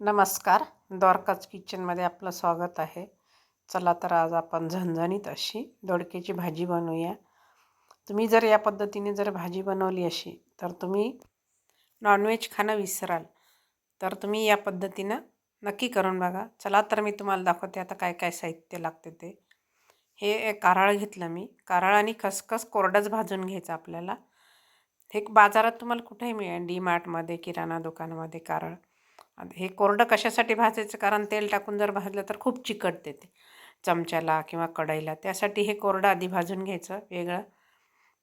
नमस्कार. द्वारकाच किचनमध्ये आपलं स्वागत आहे. चला तर आज आपण झणझणीत अशी दोडक्याची भाजी बनवूया. तुम्ही जर या पद्धतीने जर भाजी बनवली अशी तर तुम्ही नॉनव्हेज खाणं विसराल. तर तुम्ही या पद्धतीनं नक्की करून बघा. चला तर मी तुम्हाला दाखवते आता काय काय साहित्य लागते ते. हे कारळ घेतलं मी. कारळ आणि खसखस कोरडंच भाजून घ्यायचं आपल्याला. हे बाजारात तुम्हाला कुठेही मिळेल. डी मार्टमध्ये किराणा दुकानामध्ये कारळ. हे कोरडं कशासाठी भाजायचं? कारण तेल टाकून जर भाजलं तर खूप चिकट देते. चमच्याला किंवा कढईला. त्यासाठी हे कोरडं आधी भाजून घ्यायचं वेगळं.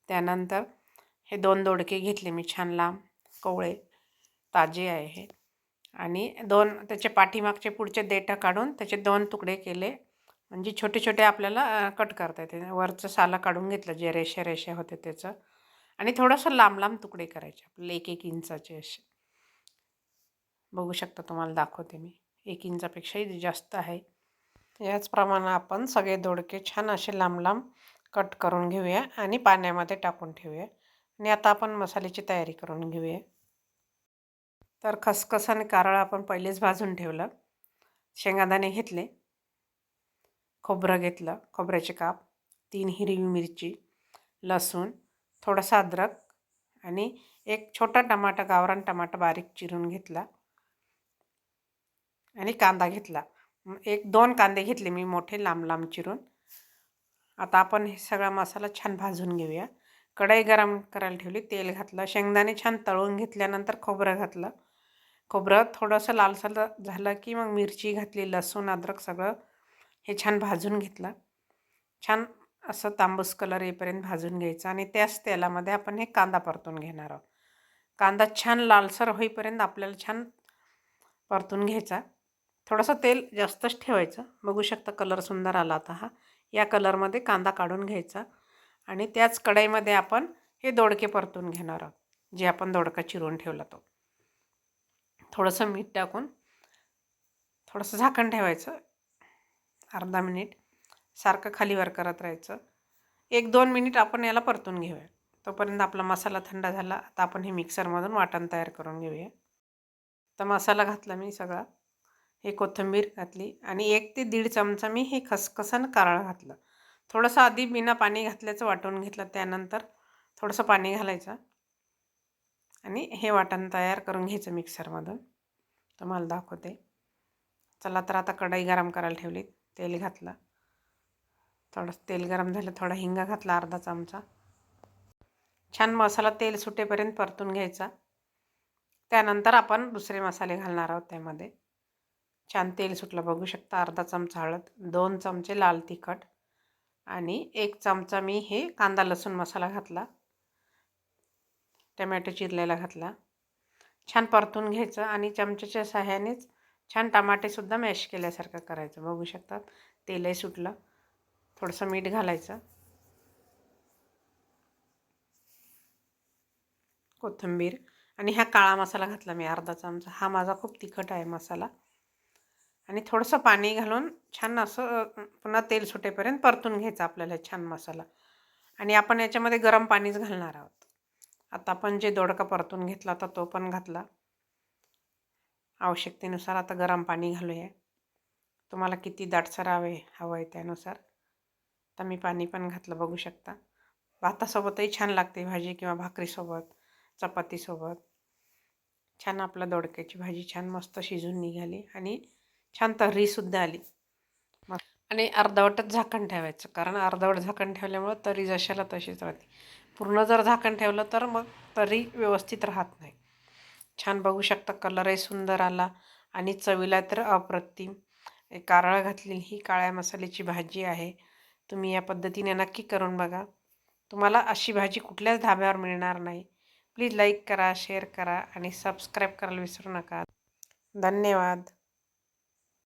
त्यानंतर हे दोन दोडके घेतले मी छान लांब. कोवळे ताजे आहे हे. आणि दोन त्याचे पाठीमागचे पुढचे देठं काढून त्याचे दोन तुकडे केले. म्हणजे छोटे छोटे आपल्याला कट करता येते. वरचं साला काढून घेतलं जे रेषे रेषे होते त्याचं. आणि थोडंसं लांब लांब तुकडे करायचे. आपले एक एक इंचाचे असे. बघू शकता तुम्हाला दाखवते मी. एक इंचापेक्षाही जास्त आहे. याचप्रमाणे आपण सगळे दोडके छान असे लांब लांब कट करून घेऊया आणि पाण्यामध्ये टाकून ठेवूया. आणि आता आपण मसाल्याची तयारी करून घेऊया. तर खसखस आणि कारळ आपण पहिलेच भाजून ठेवलं. शेंगादाणे घेतले. खोबरं घेतलं. खोबऱ्याचे काप. तीन हिरवी मिरची. लसूण. थोडासा अद्रक. आणि एक छोटा टमाटा गावरान टमाटा बारीक चिरून घेतला. आणि कांदा घेतला. एक दोन कांदे घेतले मी मोठे लांब लांब चिरून. आता आपण हे सगळा मसाला छान भाजून घेऊया. कढई गरम करायला ठेवली तेल घातलं शेंगदाणे छान तळून घेतल्यानंतर खोबरं घातलं. खोबरं थोडंसं लालसर झालं की मग मिरची घातली लसूण अद्रक सगळं हे छान भाजून घेतलं. छान असं तांबूस कलर येईपर्यंत भाजून घ्यायचं आणि त्याच तेलामध्ये आपण हे कांदा परतून घेणार आहोत. कांदा छान लालसर होईपर्यंत आपल्याला छान परतून घ्यायचा. थोडंसं तेल जास्तच ठेवायचं. बघू शकता कलर सुंदर आला आता हा. या कलरमध्ये कांदा काढून घ्यायचा आणि त्याच कढईमध्ये आपण हे दोडके परतून घेणार आहोत जे आपण दोडका चिरून ठेवला तो. थोडंसं मीठ टाकून थोडंसं झाकण ठेवायचं. अर्धा मिनिट. सारखं खालीवर करत राहायचं. एक दोन मिनिट आपण याला परतून घेऊया. तोपर्यंत आपला मसाला थंड झाला. आता आपण हे मिक्सरमधून वाटण तयार करून घेऊया. तर मसाला घातला मी सगळा. हे कोथिंबीर घातली आणि एक ते दीड चमचा मी हे खसखसन कारळ घातलं. थोडंसं आधी बिना पाणी घातल्याचं वाटून घेतलं त्यानंतर थोडंसं पाणी घालायचं आणि हे वाटण तयार करून घ्यायचं मिक्सरमधून. तुम्हाला दाखवते. चला तर आता कढई गरम करायला ठेवली तेल घातलं. थोडंसं तेल गरम झालं थोडा हिंग घातला अर्धा चमचा. छान मसाला तेल सुटेपर्यंत परतून घ्यायचा. त्यानंतर आपण दुसरे मसाले घालणार आहोत त्यामध्ये. छान तेल सुटलं. बघू शकता अर्धा चमचा हळद दोन चमचे लाल तिखट आणि एक चमचा मी हे कांदा लसूण मसाला घातला. टमॅटो चिरलेला घातला. छान परतून घ्यायचं आणि चमच्याच्या सहाय्यानेच छान टमाटेसुद्धा मॅश केल्यासारखं करायचं. बघू शकतात तेलही सुटलं. थोडंसं मीठ घालायचं. कोथिंबीर आणि हा काळा मसाला घातला मी अर्धा चमचा. हा माझा खूप तिखट आहे मसाला. आणि थोडंसं पाणी घालून छान असं पुन्हा तेल सुटेपर्यंत परतून घ्यायचं आपल्याला छान मसाला. आणि आपण याच्यामध्ये गरम पाणीच घालणार आहोत. आता आपण जे दोडका परतून घेतला होता तो पण घातला. आवश्यकतेनुसार आता गरम पाणी घालूया. तुम्हाला किती दाटसर हवे हवं आहे त्यानुसार. तर मी पाणी पण घातलं बघू शकता. भातासोबतही छान लागते भाजी किंवा भाकरीसोबत चपातीसोबत. छान आपलं दोडक्याची भाजी छान मस्त शिजून निघाली आणि छान तर्रीसुद्धा आली. मग आणि अर्धवटच झाकण ठेवायचं कारण अर्धवट झाकण ठेवल्यामुळं तरी जशाला तशीच राहते. पूर्ण जर झाकण ठेवलं तर मग तरी व्यवस्थित राहत नाही. छान बघू शकता कलरही सुंदर आला आणि चवीला तर अप्रतिम. कारळ घातलेली ही काळ्या मसाल्याची भाजी आहे. तुम्ही या पद्धतीने नक्की करून बघा. तुम्हाला अशी भाजी कुठल्याच धाब्यावर मिळणार नाही. प्लीज लाईक करा शेअर करा आणि सबस्क्राईब करायला विसरू नका. धन्यवाद.